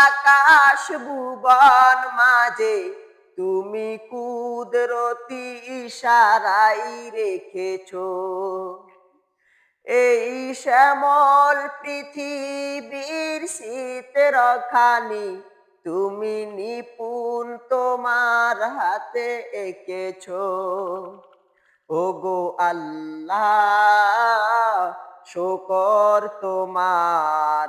আকাশ ভুবন মাঝে, তুমি কুদরতি ইশারাই রেখেছো। এই শ্যামল পৃথিবীর শীতের খানি তুমি নিপুণ তোমার হাতে এঁকেছো। ওগো আল্লাহ, শোকর তোমার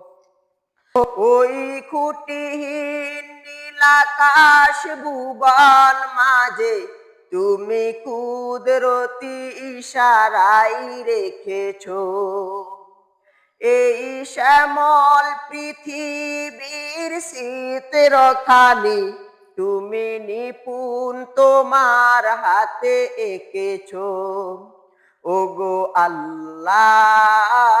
ওই খুঁটিহীন নীলাকাশ ভুবন মাঝে তুমি কুদরতি ইশারাই রেখেছ। এই শ্যামল পৃথিবীর শীতের খানি তুমি নিপুণ তোমার হাতে এঁকেছো। ওগো আল্লাহ